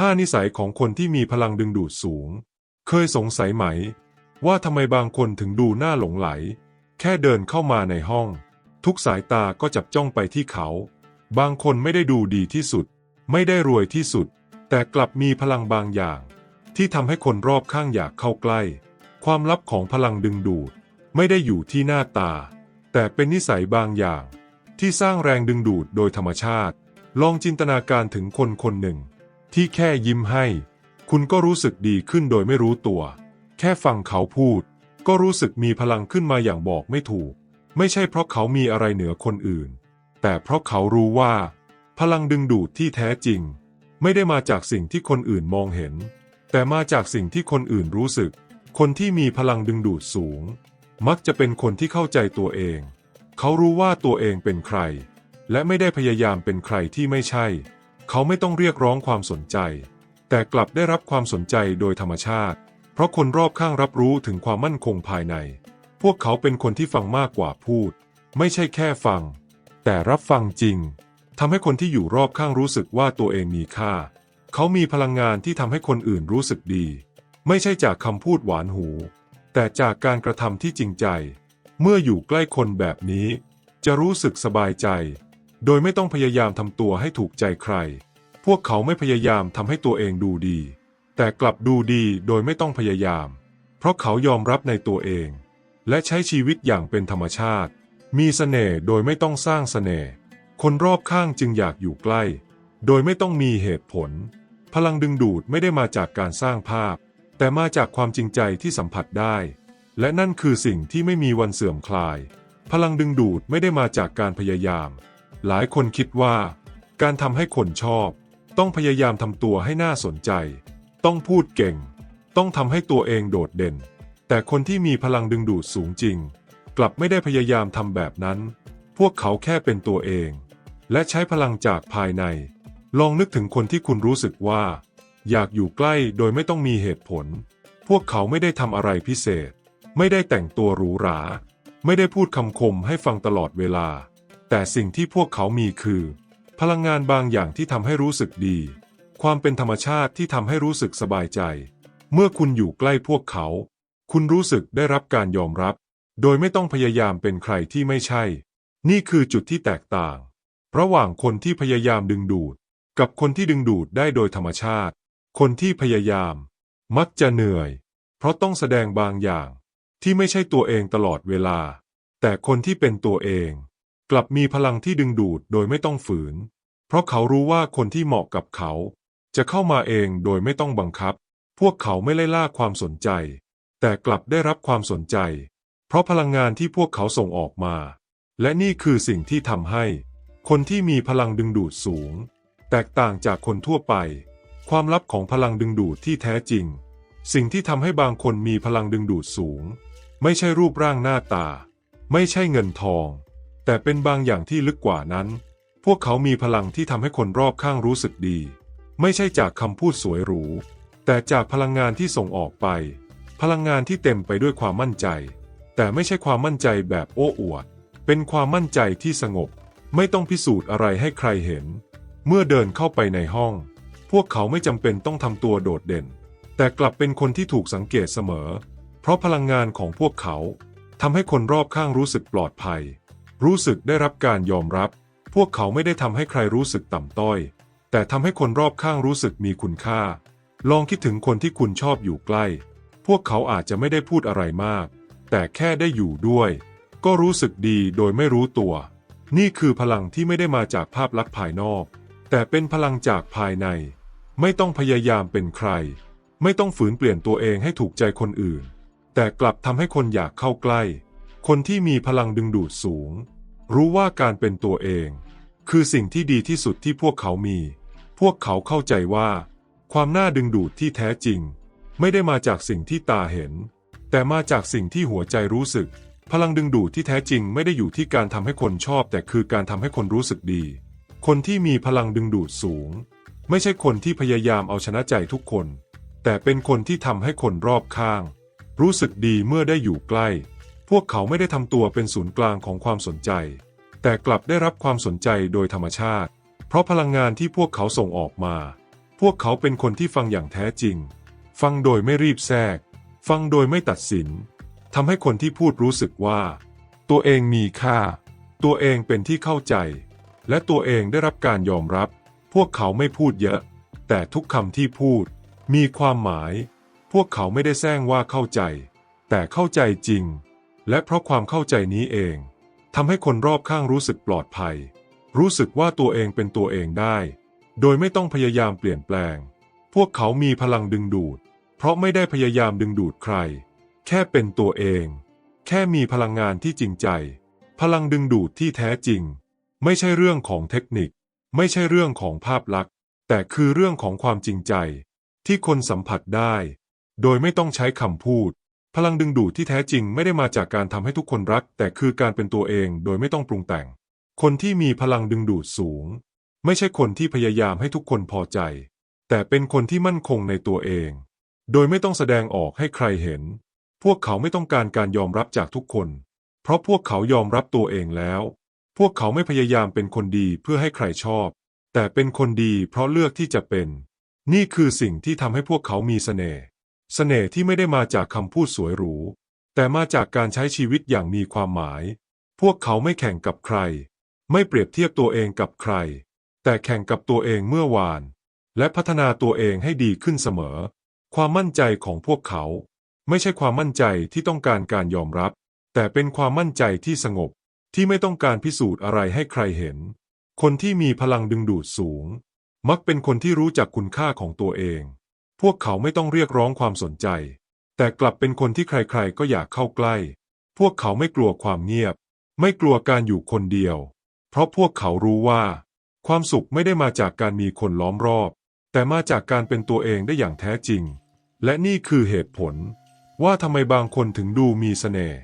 5นิสัยของคนที่มีพลังดึงดูดสูง เคยสงสัยไหม ว่าทำไมบางคนถึงดูน่าหลงไหล แค่เดินเข้ามาในห้อง ทุกสายตาก็จับจ้องไปที่เขา บางคนไม่ได้ดูดีที่สุด ไม่ได้รวยที่สุด แต่กลับมีพลังบางอย่าง ที่ทำให้คนรอบข้างอยากเข้าใกล้ ความลับของพลังดึงดูด ไม่ได้อยู่ที่หน้าตา แต่เป็นนิสัยบางอย่าง ที่สร้างแรงดึงดูดโดยธรรมชาติ ลองจินตนาการถึงคนคนหนึ่ง ที่แค่ยิ้มให้ คุณก็รู้สึกดีขึ้นโดยไม่รู้ตัว แค่ฟังเขาพูด ก็รู้สึกมีพลังขึ้นมาอย่างบอกไม่ถูก ไม่ใช่เพราะเขามีอะไรเหนือคนอื่น แต่เพราะเขารู้ว่า พลังดึงดูดที่แท้จริง ไม่ได้มาจากสิ่งที่คนอื่นมองเห็น แต่มาจากสิ่งที่คนอื่นรู้สึก คนที่มีพลังดึงดูดสูง มักจะเป็นคนที่เข้าใจตัวเอง เขารู้ว่าตัวเองเป็นใคร และไม่ได้พยายามเป็นใครที่ไม่ใช่ เขาไม่ต้องเรียกร้องความสนใจ แต่กลับได้รับความสนใจโดยธรรมชาติ เพราะคนรอบข้างรับรู้ถึงความมั่นคงภายใน พวกเขาเป็นคนที่ฟังมากกว่าพูด ไม่ใช่แค่ฟัง แต่รับฟังจริงทำให้คนที่อยู่รอบข้างรู้สึกว่าตัวเองมีค่า เขามีพลังงานที่ทำให้คนอื่นรู้สึกดี ไม่ใช่จากคำพูดหวานหู แต่จากการกระทำที่จริงใจ เมื่ออยู่ใกล้คนแบบนี้ จะรู้สึกสบายใจ โดยไม่ต้องพยายามทำตัวให้ถูกใจใคร พวกเขาไม่พยายามทำให้ตัวเองดูดี แต่กลับดูดีโดยไม่ต้องพยายาม เพราะเขายอมรับในตัวเอง และใช้ชีวิตอย่างเป็นธรรมชาติ มีเสน่ห์โดยไม่ต้องสร้างเสน่ห์ คนรอบข้างจึงอยากอยู่ใกล้ โดยไม่ต้องมีเหตุผล พลังดึงดูดไม่ได้มาจากการสร้างภาพ แต่มาจากความจริงใจที่สัมผัสได้ และนั่นคือสิ่งที่ไม่มีวันเสื่อมคลาย พลังดึงดูดไม่ได้มาจากการพยายาม หลายคนคิดว่า การทำให้คนชอบ ต้องพยายามทำตัวให้น่าสนใจ ต้องพูดเก่ง ต้องทำให้ตัวเองโดดเด่น แต่คนที่มีพลังดึงดูดสูงจริง กลับไม่ได้พยายามทำแบบนั้น พวกเขาแค่เป็นตัวเอง และใช้พลังจากภายใน ลองนึกถึงคนที่คุณรู้สึกว่า อยากอยู่ใกล้โดยไม่ต้องมีเหตุผล พวกเขาไม่ได้ทำอะไรพิเศษ ไม่ได้แต่งตัวหรูหรา ไม่ได้พูดคำคมให้ฟังตลอดเวลา แต่สิ่งที่พวกเขามีคือ พลังงานบางอย่างที่ทำให้รู้สึกดี ความเป็นธรรมชาติที่ทำให้รู้สึกสบายใจ เมื่อคุณอยู่ใกล้พวกเขา คุณรู้สึกได้รับการยอมรับ โดยไม่ต้องพยายามเป็นใครที่ไม่ใช่ นี่คือจุดที่แตกต่าง ระหว่างคนที่พยายามดึงดูด กับคนที่ดึงดูดได้โดยธรรมชาติ คนที่พยายาม มักจะเหนื่อย เพราะต้องแสดงบางอย่างที่ไม่ใช่ตัวเองตลอดเวลา แต่คนที่เป็นตัวเอง กลับมีพลังที่ดึงดูดโดยไม่ต้องฝืน เพราะเขารู้ว่าคนที่เหมาะกับเขา จะเข้ามาเองโดยไม่ต้องบังคับ พวกเขาไม่ไล่ล่าความสนใจ แต่กลับได้รับความสนใจ เพราะพลังงานที่พวกเขาส่งออกมา และนี่คือสิ่งที่ทำให้ คนที่มีพลังดึงดูดสูง แตกต่างจากคนทั่วไป ความลับของพลังดึงดูดที่แท้จริง สิ่งที่ทำให้บางคนมีพลังดึงดูดสูง ไม่ใช่รูปร่างหน้าตา ไม่ใช่เงินทอง แต่เป็นบางอย่างที่ลึกกว่านั้น พวกเขามีพลังที่ทำให้คนรอบข้างรู้สึกดี ไม่ใช่จากคำพูดสวยหรู แต่จากพลังงานที่ส่งออกไป พลังงานที่เต็มไปด้วยความมั่นใจ แต่ไม่ใช่ความมั่นใจแบบโอ้อวด เป็นความมั่นใจที่สงบ ไม่ต้องพิสูจน์อะไรให้ใครเห็น เมื่อเดินเข้าไปในห้อง พวกเขาไม่จำเป็นต้องทำตัวโดดเด่น แต่กลับเป็นคนที่ถูกสังเกตเสมอ เพราะพลังงานของพวกเขาทำให้คนรอบข้างรู้สึกปลอดภัย รู้สึกได้รับการยอมรับ พวกเขาไม่ได้ทำให้ใครรู้สึกต่ำต้อย แต่ทำให้คนรอบข้างรู้สึกมีคุณค่า ลองคิดถึงคนที่คุณชอบอยู่ใกล้ พวกเขาอาจจะไม่ได้พูดอะไรมาก แต่แค่ได้อยู่ด้วย ก็รู้สึกดีโดยไม่รู้ตัว นี่คือพลังที่ไม่ได้มาจากภาพลักษณ์ภายนอก แต่เป็นพลังจากภายใน ไม่ต้องพยายามเป็นใคร ไม่ต้องฝืนเปลี่ยนตัวเองให้ถูกใจคนอื่น แต่กลับทำให้คนอยากเข้าใกล้ คนที่มีพลังดึงดูดสูง รู้ว่าการเป็นตัวเอง คือสิ่งที่ดีที่สุดที่พวกเขามี พวกเขาเข้าใจว่า ความน่าดึงดูดที่แท้จริง ไม่ได้มาจากสิ่งที่ตาเห็น แต่มาจากสิ่งที่หัวใจรู้สึก พลังดึงดูดที่แท้จริงไม่ได้อยู่ที่การทำให้คนชอบ แต่คือการทำให้คนรู้สึกดี คนที่มีพลังดึงดูดสูง ไม่ใช่คนที่พยายามเอาชนะใจทุกคน แต่เป็นคนที่ทำให้คนรอบข้าง รู้สึกดีเมื่อได้อยู่ใกล้ วกเขาไม่ได้ทำตัวเป็นศูนย์กลางของความสนใจ แต่กลับได้รับความสนใจโดยธรรมชาติ เพราะพลังงานที่พวกเขาส่งออกมา พวกเขาเป็นคนที่ฟังอย่างแท้จริง ฟังโดยไม่รีบแทรก ฟังโดยไม่ตัดสินทำให้คนที่พูดรู้สึกว่า ตัวเองมีค่า ตัวเองเป็นที่เข้าใจ และตัวเองได้รับการยอมรับ พวกเขาไม่พูดเยอะ แต่ทุกคำที่พูด มีความหมาย พวกเขาไม่ได้แซงว่าเข้าใจ แต่เข้าใจจริง และเพราะความเข้าใจนี้เองทำให้คนรอบข้างรู้สึกปลอดภัย รู้สึกว่าตัวเองเป็นตัวเองได้ โดยไม่ต้องพยายามเปลี่ยนแปลง พวกเขามีพลังดึงดูด เพราะไม่ได้พยายามดึงดูดใคร แค่เป็นตัวเอง แค่มีพลังงานที่จริงใจ พลังดึงดูดที่แท้จริง ไม่ใช่เรื่องของเทคนิค ไม่ใช่เรื่องของภาพลักษณ์ แต่คือเรื่องของความจริงใจ ที่คนสัมผัสได้ โดยไม่ต้องใช้คำพูด พลังดึงดูดที่แท้จริงไม่ได้มาจากการทำให้ทุกคนรัก แต่คือการเป็นตัวเองโดยไม่ต้องปรุงแต่ง คนที่มีพลังดึงดูดสูง ไม่ใช่คนที่พยายามให้ทุกคนพอใจ แต่เป็นคนที่มั่นคงในตัวเอง โดยไม่ต้องแสดงออกให้ใครเห็น พวกเขาไม่ต้องการการยอมรับจากทุกคน เพราะพวกเขายอมรับตัวเองแล้ว พวกเขาไม่พยายามเป็นคนดีเพื่อให้ใครชอบ แต่เป็นคนดีเพราะเลือกที่จะเป็น นี่คือสิ่งที่ทำให้พวกเขามีเสน่ห์ เสน่ห์ที่ไม่ได้มาจากคำพูดสวยหรู แต่มาจากการใช้ชีวิตอย่างมีความหมาย พวกเขาไม่แข่งกับใคร ไม่เปรียบเทียบตัวเองกับใคร แต่แข่งกับตัวเองเมื่อวาน และพัฒนาตัวเองให้ดีขึ้นเสมอ ความมั่นใจของพวกเขา ไม่ใช่ความมั่นใจที่ต้องการการยอมรับ แต่เป็นความมั่นใจที่สงบที่ไม่ต้องการพิสูจน์อะไรให้ใครเห็น คนที่มีพลังดึงดูดสูง มักเป็นคนที่รู้จักคุณค่าของตัวเอง พวกเขาไม่ต้องเรียกร้องความสนใจ แต่กลับเป็นคนที่ใครๆ ก็อยากเข้าใกล้ พวกเขาไม่กลัวความเงียบ ไม่กลัวการอยู่คนเดียว เพราะพวกเขารู้ว่า ความสุขไม่ได้มาจากการมีคนล้อมรอบ แต่มาจากการเป็นตัวเองได้อย่างแท้จริง และนี่คือเหตุผล ว่าทำไมบางคนถึงดูมีเสน่ห์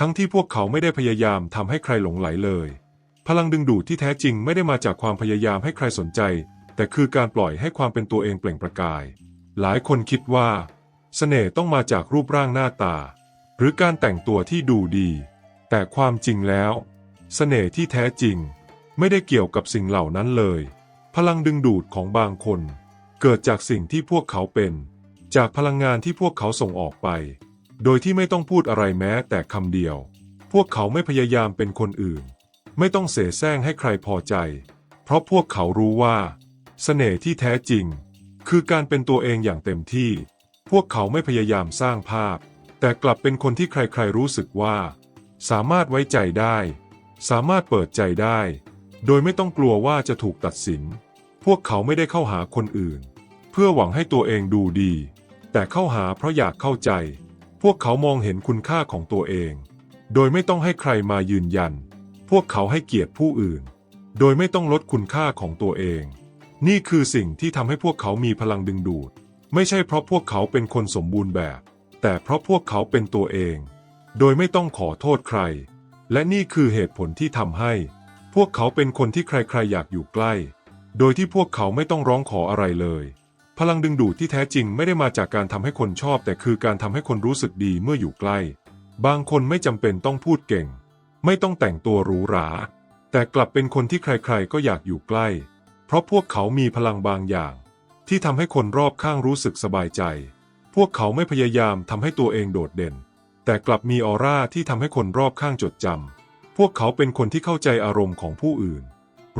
ทั้งที่พวกเขาไม่ได้พยายามทำให้ใครหลงไหลเลย พลังดึงดูดที่แท้จริงไม่ได้มาจากความพยายามให้ใครสนใจ แต่คือการปล่อยให้ความเป็นตัวเองเปล่งประกาย หลายคนคิดว่าเสน่ห์ต้องมาจากรูปร่างหน้าตา หรือการแต่งตัวที่ดูดี แต่ความจริงแล้วเสน่ห์ที่แท้จริง ไม่ได้เกี่ยวกับสิ่งเหล่านั้นเลย พลังดึงดูดของบางคน เกิดจากสิ่งที่พวกเขาเป็น จากพลังงานที่พวกเขาส่งออกไป โดยที่ไม่ต้องพูดอะไรแม้แต่คำเดียว พวกเขาไม่พยายามเป็นคนอื่น ไม่ต้องเสแสร้งให้ใครพอใจ เพราะพวกเขารู้ว่าเสน่ห์ที่แท้จริง คือการเป็นตัวเองอย่างเต็มที่ พวกเขาไม่พยายามสร้างภาพ แต่กลับเป็นคนที่ใครๆรู้สึกว่า สามารถไว้ใจได้ สามารถเปิดใจได้ โดยไม่ต้องกลัวว่าจะถูกตัดสิน พวกเขาไม่ได้เข้าหาคนอื่น เพื่อหวังให้ตัวเองดูดี แต่เข้าหาเพราะอยากเข้าใจ พวกเขามองเห็นคุณค่าของตัวเอง โดยไม่ต้องให้ใครมายืนยัน พวกเขาให้เกียรติผู้อื่น โดยไม่ต้องลดคุณค่าของตัวเอง นี่คือสิ่งที่ทำให้พวกเขามีพลังดึงดูด ไม่ใช่เพราะพวกเขาเป็นคนสมบูรณ์แบบ แต่เพราะพวกเขาเป็นตัวเอง โดยไม่ต้องขอโทษใคร และนี่คือเหตุผลที่ทำให้ พวกเขาเป็นคนที่ใครๆอยากอยู่ใกล้ โดยที่พวกเขาไม่ต้องร้องขออะไรเลย พลังดึงดูดที่แท้จริงไม่ได้มาจากการทำให้คนชอบ แต่คือการทำให้คนรู้สึกดีเมื่ออยู่ใกล้ บางคนไม่จำเป็นต้องพูดเก่ง ไม่ต้องแต่งตัวหรูหรา แต่กลับเป็นคนที่ใครๆก็อยากอยู่ใกล้ ราะพวกเขามีพลังบางอย่าง ที่ทำให้คนรอบข้างรู้สึกสบายใจ พวกเขาไม่พยายามทำให้ตัวเองโดดเด่น แต่กลับมีออร่าที่ทำให้คนรอบข้างจดจำพวกเขาเป็นคนที่เข้าใจอารมณ์ของผู้อื่น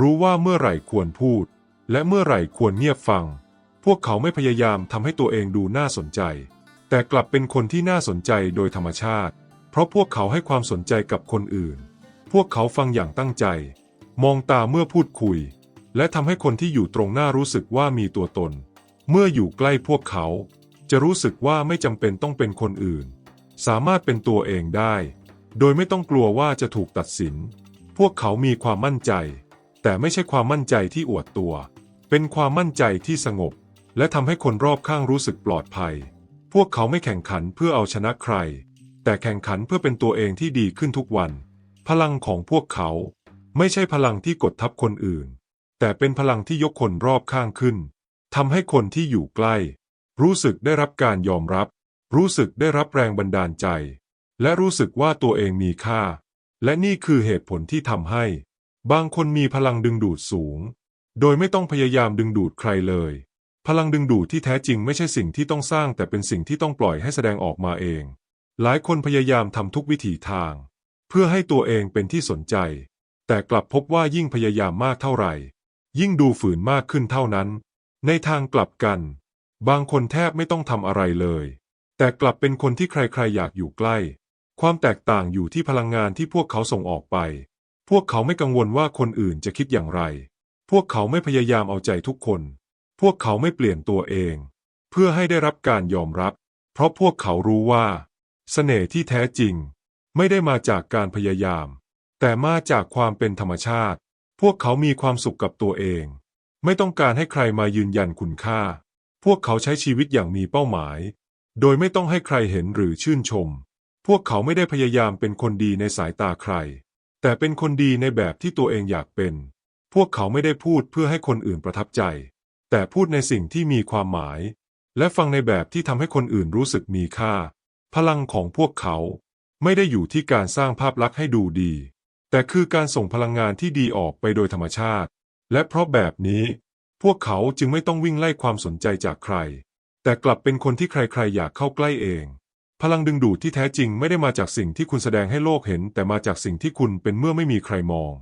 รู้ว่าเมื่อไหร่ควรพูด และเมื่อไหร่ควรเงียบฟัง พวกเขาไม่พยายามทำให้ตัวเองดูน่าสนใจ แต่กลับเป็นคนที่น่าสนใจโดยธรรมชาติ เพราะพวกเขาให้ความสนใจกับคนอื่น พวกเขาฟังอย่างตั้งใจ มองตาเมื่อพูดคุย และทำให้คนที่อยู่ตรงหน้ารู้สึกว่ามีตัวตน เมื่ออยู่ใกล้พวกเขา จะรู้สึกว่าไม่จำเป็นต้องเป็นคนอื่น สามารถเป็นตัวเองได้ โดยไม่ต้องกลัวว่าจะถูกตัดสิน พวกเขามีความมั่นใจ แต่ไม่ใช่ความมั่นใจที่อวดตัว เป็นความมั่นใจที่สงบ และทำให้คนรอบข้างรู้สึกปลอดภัย พวกเขาไม่แข่งขันเพื่อเอาชนะใคร แต่แข่งขันเพื่อเป็นตัวเองที่ดีขึ้นทุกวัน พลังของพวกเขา ไม่ใช่พลังที่กดทับคนอื่น แต่เป็นพลังที่ยกคนรอบข้างขึ้นทำให้คนที่อยู่ใกล้ รู้สึกได้รับการยอมรับ รู้สึกได้รับแรงบันดาลใจ และรู้สึกว่าตัวเองมีค่า และนี่คือเหตุผลที่ทำให้ บางคนมีพลังดึงดูดสูง โดยไม่ต้องพยายามดึงดูดใครเลย พลังดึงดูดที่แท้จริงไม่ใช่สิ่งที่ต้องสร้าง แต่เป็นสิ่งที่ต้องปล่อยให้แสดงออกมาเอง หลายคนพยายามทำทุกวิถีทาง เพื่อให้ตัวเองเป็นที่สนใจ แต่กลับพบว่ายิ่งพยายามมากเท่าไหร่ ยิ่งดูฝืนมากขึ้นเท่านั้น ในทางกลับกัน บางคนแทบไม่ต้องทำอะไรเลย แต่กลับเป็นคนที่ใครๆอยากอยู่ใกล้ ความแตกต่างอยู่ที่พลังงานที่พวกเขาส่งออกไป พวกเขาไม่กังวลว่าคนอื่นจะคิดอย่างไร พวกเขาไม่พยายามเอาใจทุกคน พวกเขาไม่เปลี่ยนตัวเอง เพื่อให้ได้รับการยอมรับ เพราะพวกเขารู้ว่า เสน่ห์ที่แท้จริง ไม่ได้มาจากการพยายาม แต่มาจากความเป็นธรรมชาติ พวกเขามีความสุขกับตัวเอง ไม่ต้องการให้ใครมายืนยันคุณค่า พวกเขาใช้ชีวิตอย่างมีเป้าหมาย โดยไม่ต้องให้ใครเห็นหรือชื่นชม พวกเขาไม่ได้พยายามเป็นคนดีในสายตาใคร แต่เป็นคนดีในแบบที่ตัวเองอยากเป็น พวกเขาไม่ได้พูดเพื่อให้คนอื่นประทับใจ แต่พูดในสิ่งที่มีความหมาย และฟังในแบบที่ทำให้คนอื่นรู้สึกมีค่า พลังของพวกเขาไม่ได้อยู่ที่การสร้างภาพลักษณ์ให้ดูดี แต่คือการส่งพลังงานที่ดีออกไปโดยธรรมชาติ และเพราะแบบนี้ พวกเขาจึงไม่ต้องวิ่งไล่ความสนใจจากใคร แต่กลับเป็นคนที่ใครๆ อยากเข้าใกล้เอง พลังดึงดูดที่แท้จริงไม่ได้มาจากสิ่งที่คุณแสดงให้โลกเห็น แต่มาจากสิ่งที่คุณเป็นเมื่อไม่มีใครมอง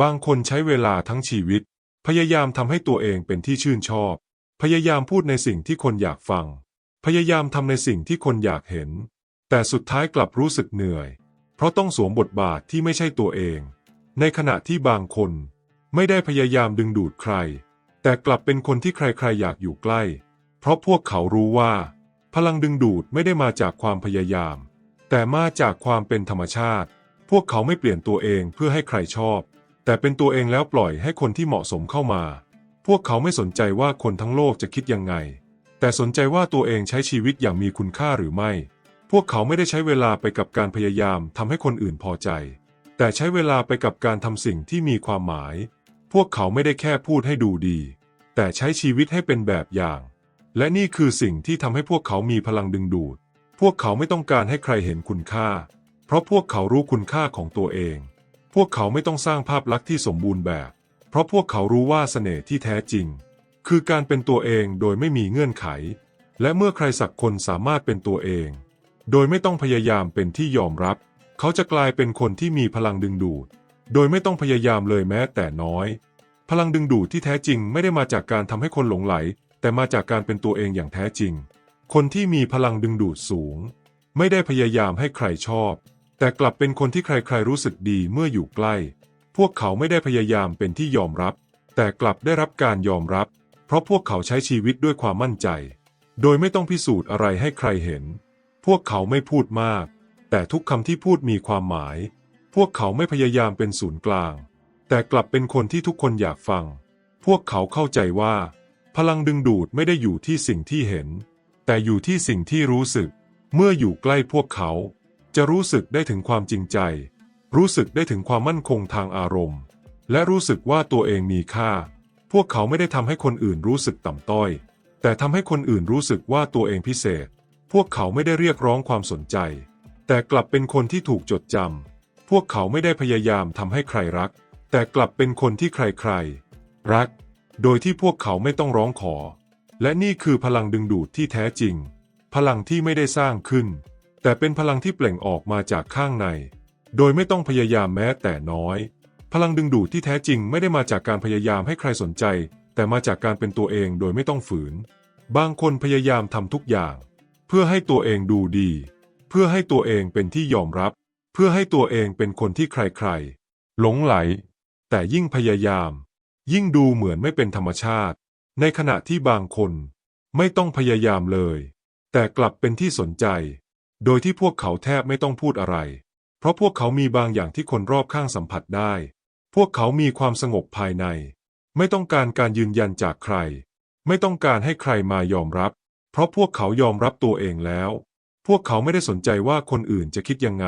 บางคนใช้เวลาทั้งชีวิต พยายามทำให้ตัวเองเป็นที่ชื่นชอบ พยายามพูดในสิ่งที่คนอยากฟัง พยายามทำในสิ่งที่คนอยากเห็น แต่สุดท้ายกลับรู้สึกเหนื่อย เพราะต้องสวมบทบาทที่ไม่ใช่ตัวเอง ในขณะที่บางคนไม่ได้พยายามดึงดูดใคร แต่กลับเป็นคนที่ใครๆอยากอยู่ใกล้ เพราะพวกเขารู้ว่า พลังดึงดูดไม่ได้มาจากความพยายาม แต่มาจากความเป็นธรรมชาติ พวกเขาไม่เปลี่ยนตัวเองเพื่อให้ใครชอบ แต่เป็นตัวเองแล้วปล่อยให้คนที่เหมาะสมเข้ามา พวกเขาไม่สนใจว่าคนทั้งโลกจะคิดยังไง แต่สนใจว่าตัวเองใช้ชีวิตอย่างมีคุณค่าหรือไม่ พวกเขาไม่ได้ใช้เวลาไปกับการพยายามทำให้คนอื่นพอใจ แต่ใช้เวลาไปกับการทำสิ่งที่มีความหมาย พวกเขาไม่ได้แค่พูดให้ดูดี แต่ใช้ชีวิตให้เป็นแบบอย่าง และนี่คือสิ่งที่ทำให้พวกเขามีพลังดึงดูด พวกเขาไม่ต้องการให้ใครเห็นคุณค่า เพราะพวกเขารู้คุณค่าของตัวเอง พวกเขาไม่ต้องสร้างภาพลักษณ์ที่สมบูรณ์แบบ เพราะพวกเขารู้ว่าเสน่ห์ที่แท้จริง คือการเป็นตัวเองโดยไม่มีเงื่อนไข และเมื่อใครสักคนสามารถเป็นตัวเอง โดยไม่ต้องพยายามเป็นที่ยอมรับ เขาจะกลายเป็นคนที่มีพลังดึงดูด โดยไม่ต้องพยายามเลยแม้แต่น้อย พลังดึงดูดที่แท้จริงไม่ได้มาจากการทำให้คนหลงไหล แต่มาจากการเป็นตัวเองอย่างแท้จริง คนที่มีพลังดึงดูดสูง ไม่ได้พยายามให้ใครชอบ แต่กลับเป็นคนที่ใครๆรู้สึกดีเมื่ออยู่ใกล้ พวกเขาไม่ได้พยายามเป็นที่ยอมรับ แต่กลับได้รับการยอมรับ เพราะพวกเขาใช้ชีวิตด้วยความมั่นใจ โดยไม่ต้องพิสูจน์อะไรให้ใครเห็น วกเขาไม่พูดมาก แต่ทุกคำที่พูดมีความหมาย พวกเขาไม่พยายามเป็นศูนย์กลาง แต่กลับเป็นคนที่ทุกคนอยากฟัง พวกเขาเข้าใจว่า พลังดึงดูดไม่ได้อยู่ที่สิ่งที่เห็น แต่อยู่ที่สิ่งที่รู้สึก เมื่ออยู่ใกล้พวกเขา จะรู้สึกได้ถึงความจริงใจ รู้สึกได้ถึงความมั่นคงทางอารมณ์ และรู้สึกว่าตัวเองมีค่า พวกเขาไม่ได้ทำให้คนอื่นรู้สึกต่ำต้อย แต่ทำให้คนอื่นรู้สึกว่าตัวเองพิเศษ พวกเขาไม่ได้เรียกร้องความสนใจ แต่กลับเป็นคนที่ถูกจดจำ พวกเขาไม่ได้พยายามทำให้ใครรัก แต่กลับเป็นคนที่ใครๆ รัก โดยที่พวกเขาไม่ต้องร้องขอ และนี่คือพลังดึงดูดที่แท้จริง พลังที่ไม่ได้สร้างขึ้น แต่เป็นพลังที่เปล่งออกมาจากข้างใน โดยไม่ต้องพยายามแม้แต่น้อย พลังดึงดูดที่แท้จริงไม่ได้มาจากการพยายามให้ใครสนใจ แต่มาจากการเป็นตัวเองโดยไม่ต้องฝืน บางคนพยายามทำทุกอย่าง เพื่อให้ตัวเองดูดี เพื่อให้ตัวเองเป็นที่ยอมรับ เพื่อให้ตัวเองเป็นคนที่ใครๆ หลงไหล แต่ยิ่งพยายาม ยิ่งดูเหมือนไม่เป็นธรรมชาติ ในขณะที่บางคนไม่ต้องพยายามเลย แต่กลับเป็นที่สนใจ โดยที่พวกเขาแทบไม่ต้องพูดอะไร เพราะพวกเขามีบางอย่างที่คนรอบข้างสัมผัสได้ พวกเขามีความสงบภายใน ไม่ต้องการการยืนยันจากใคร ไม่ต้องการให้ใครมายอมรับ เพราะพวกเขายอมรับตัวเองแล้ว พวกเขาไม่ได้สนใจว่าคนอื่นจะคิดยังไง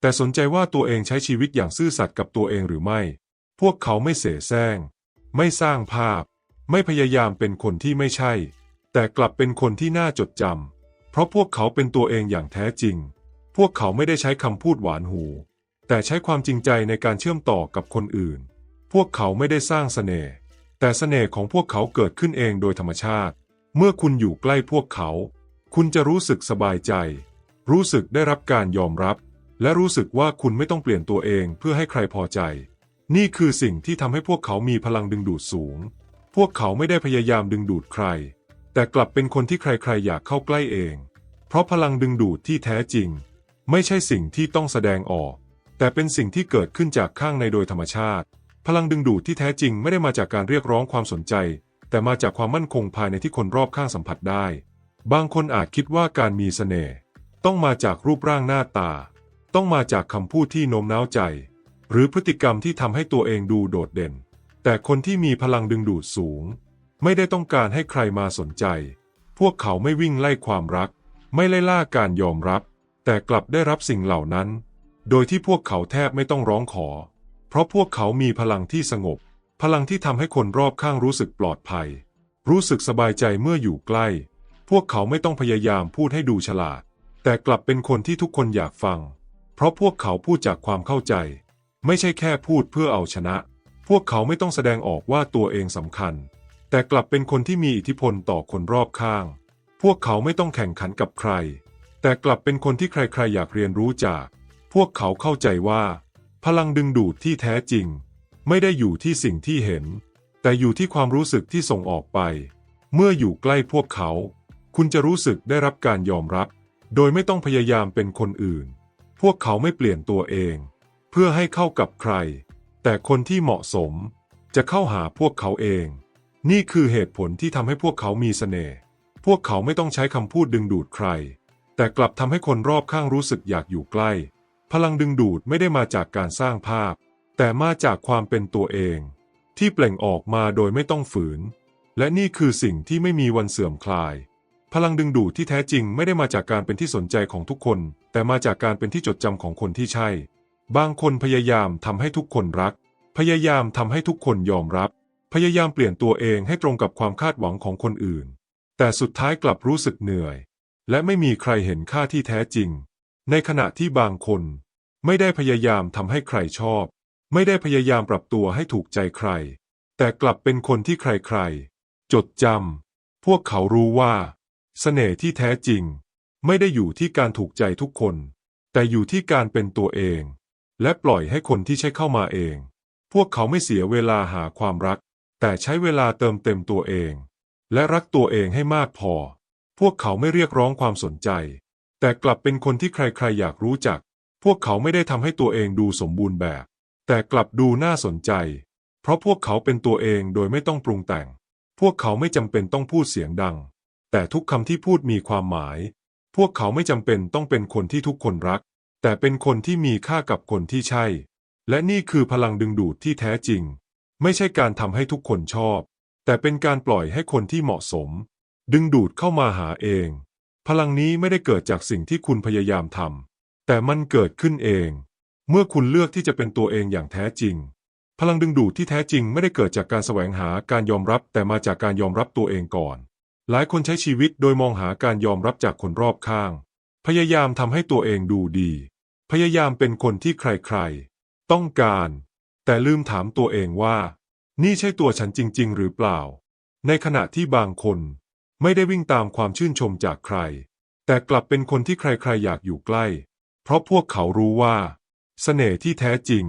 แต่สนใจว่าตัวเองใช้ชีวิตอย่างซื่อสัตย์กับตัวเองหรือไม่ พวกเขาไม่เสแสร้ง ไม่สร้างภาพ ไม่พยายามเป็นคนที่ไม่ใช่ แต่กลับเป็นคนที่น่าจดจำ เพราะพวกเขาเป็นตัวเองอย่างแท้จริง พวกเขาไม่ได้ใช้คำพูดหวานหู แต่ใช้ความจริงใจในการเชื่อมต่อกับคนอื่น พวกเขาไม่ได้สร้างเสน่ห์ แต่เสน่ห์ของพวกเขาเกิดขึ้นเองโดยธรรมชาติ เมื่อคุณอยู่ใกล้พวกเขา คุณจะรู้สึกสบายใจ รู้สึกได้รับการยอมรับ และรู้สึกว่าคุณไม่ต้องเปลี่ยนตัวเองเพื่อให้ใครพอใจ นี่คือสิ่งที่ทำให้พวกเขามีพลังดึงดูดสูง พวกเขาไม่ได้พยายามดึงดูดใคร แต่กลับเป็นคนที่ใครๆอยากเข้าใกล้เอง เพราะพลังดึงดูดที่แท้จริง ไม่ใช่สิ่งที่ต้องแสดงออก แต่เป็นสิ่งที่เกิดขึ้นจากข้างในโดยธรรมชาติ พลังดึงดูดที่แท้จริงไม่ได้มาจากการเรียกร้องความสนใจ แต่มาจากความมั่นคงภายในที่คนรอบข้างสัมผัสได้ บางคนอาจคิดว่าการมีเสน่ห์ต้องมาจากรูปร่างหน้าตา ต้องมาจากคำพูดที่โน้มน้าวใจ หรือพฤติกรรมที่ทำให้ตัวเองดูโดดเด่น แต่คนที่มีพลังดึงดูดสูง ไม่ได้ต้องการให้ใครมาสนใจ พวกเขาไม่วิ่งไล่ความรัก ไม่ไล่ล่าการยอมรับ แต่กลับได้รับสิ่งเหล่านั้น โดยที่พวกเขาแทบไม่ต้องร้องขอ เพราะพวกเขามีพลังที่สงบ พลังที่ทำให้คนรอบข้างรู้สึกปลอดภัย รู้สึกสบายใจเมื่ออยู่ใกล้ พวกเขาไม่ต้องพยายามพูดให้ดูฉลาด แต่กลับเป็นคนที่ทุกคนอยากฟัง เพราะพวกเขาพูดจากความเข้าใจ ไม่ใช่แค่พูดเพื่อเอาชนะ พวกเขาไม่ต้องแสดงออกว่าตัวเองสำคัญ แต่กลับเป็นคนที่มีอิทธิพลต่อคนรอบข้าง พวกเขาไม่ต้องแข่งขันกับใคร แต่กลับเป็นคนที่ใครๆอยากเรียนรู้จาก พวกเขาเข้าใจว่า พลังดึงดูดที่แท้จริง ไม่ได้อยู่ที่สิ่งที่เห็น แต่อยู่ที่ความรู้สึกที่ส่งออกไป เมื่ออยู่ใกล้พวกเขา คุณจะรู้สึกได้รับการยอมรับ โดยไม่ต้องพยายามเป็นคนอื่น พวกเขาไม่เปลี่ยนตัวเอง เพื่อให้เข้ากับใคร แต่คนที่เหมาะสม จะเข้าหาพวกเขาเอง นี่คือเหตุผลที่ทำให้พวกเขามีเสน่ห์พวกเขาไม่ต้องใช้คำพูดดึงดูดใคร แต่กลับทำให้คนรอบข้างรู้สึกอยากอยู่ใกล้ พลังดึงดูดไม่ได้มาจากการสร้างภาพ แต่มาจากความเป็นตัวเอง ที่เปล่งออกมาโดยไม่ต้องฝืน และนี่คือสิ่งที่ไม่มีวันเสื่อมคลาย พลังดึงดูดที่แท้จริงไม่ได้มาจากการเป็นที่สนใจของทุกคน แต่มาจากการเป็นที่จดจำของคนที่ใช่ บางคนพยายามทำให้ทุกคนรัก พยายามทำให้ทุกคนยอมรับ พยายามเปลี่ยนตัวเองให้ตรงกับความคาดหวังของคนอื่น แต่สุดท้ายกลับรู้สึกเหนื่อย และไม่มีใครเห็นค่าที่แท้จริง ในขณะที่บางคน ไม่ได้พยายามทำให้ใครชอบ ไม่ได้พยายามปรับตัวให้ถูกใจใคร แต่กลับเป็นคนที่ใครๆ จดจำพวกเขารู้ว่าเสน่ห์ที่แท้จริง ไม่ได้อยู่ที่การถูกใจทุกคน แต่อยู่ที่การเป็นตัวเอง และปล่อยให้คนที่ใช่เข้ามาเอง พวกเขาไม่เสียเวลาหาความรัก แต่ใช้เวลาเติมเต็มตัวเอง และรักตัวเองให้มากพอ พวกเขาไม่เรียกร้องความสนใจ แต่กลับเป็นคนที่ใครๆอยากรู้จัก พวกเขาไม่ได้ทำให้ตัวเองดูสมบูรณ์แบบ แต่กลับดูน่าสนใจ เพราะพวกเขาเป็นตัวเองโดยไม่ต้องปรุงแต่ง พวกเขาไม่จำเป็นต้องพูดเสียงดัง แต่ทุกคำที่พูดมีความหมาย พวกเขาไม่จำเป็นต้องเป็นคนที่ทุกคนรัก แต่เป็นคนที่มีค่ากับคนที่ใช่ และนี่คือพลังดึงดูดที่แท้จริง ไม่ใช่การทำให้ทุกคนชอบ แต่เป็นการปล่อยให้คนที่เหมาะสม ดึงดูดเข้ามาหาเอง พลังนี้ไม่ได้เกิดจากสิ่งที่คุณพยายามทำแต่มันเกิดขึ้นเอง เมื่อคุณเลือกที่จะเป็นตัวเองอย่างแท้จริง พลังดึงดูดที่แท้จริงไม่ได้เกิดจากการแสวงหาการยอมรับแต่มาจากการยอมรับตัวเองก่อน หลายคนใช้ชีวิตโดยมองหาการยอมรับจากคนรอบข้าง พยายามทำให้ตัวเองดูดี พยายามเป็นคนที่ใครๆ ต้องการ แต่ลืมถามตัวเองว่า นี่ใช่ตัวฉันจริง ๆ หรือเปล่า ในขณะที่บางคนไม่ได้วิ่งตามความชื่นชมจากใคร แต่กลับเป็นคนที่ใครๆอยากอยู่ใกล้ เพราะพวกเขารู้ว่า เสน่ห์ที่แท้จริง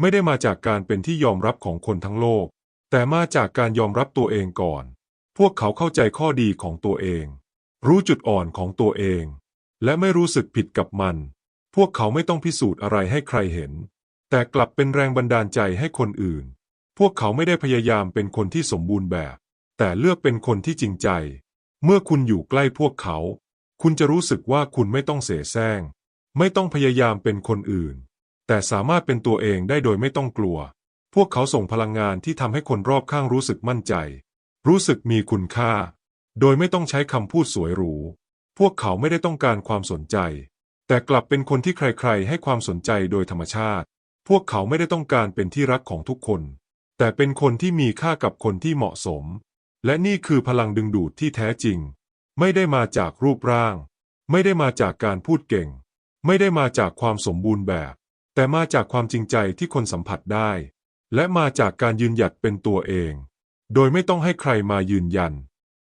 ไม่ได้มาจากการเป็นที่ยอมรับของคนทั้งโลก แต่มาจากการยอมรับตัวเองก่อน พวกเขาเข้าใจข้อดีของตัวเอง รู้จุดอ่อนของตัวเอง และไม่รู้สึกผิดกับมัน พวกเขาไม่ต้องพิสูจน์อะไรให้ใครเห็น แต่กลับเป็นแรงบันดาลใจให้คนอื่น พวกเขาไม่ได้พยายามเป็นคนที่สมบูรณ์แบบ แต่เลือกเป็นคนที่จริงใจ เมื่อคุณอยู่ใกล้พวกเขา คุณจะรู้สึกว่าคุณไม่ต้องเสแสร้ง ไม่ต้องพยายามเป็นคนอื่น แต่สามารถเป็นตัวเองได้โดยไม่ต้องกลัว พวกเขาส่งพลังงานที่ทำให้คนรอบข้างรู้สึกมั่นใจ รู้สึกมีคุณค่า โดยไม่ต้องใช้คำพูดสวยหรู พวกเขาไม่ได้ต้องการความสนใจ แต่กลับเป็นคนที่ใครๆ ให้ความสนใจโดยธรรมชาติ พวกเขาไม่ได้ต้องการเป็นที่รักของทุกคน แต่เป็นคนที่มีค่ากับคนที่เหมาะสม และนี่คือพลังดึงดูดที่แท้จริง ไม่ได้มาจากรูปร่าง ไม่ได้มาจากการพูดเก่ง ไม่ได้มาจากความสมบูรณ์แบบ แต่มาจากความจริงใจที่คนสัมผัสได้ และมาจากการยืนหยัดเป็นตัวเอง โดยไม่ต้องให้ใครมายืนยัน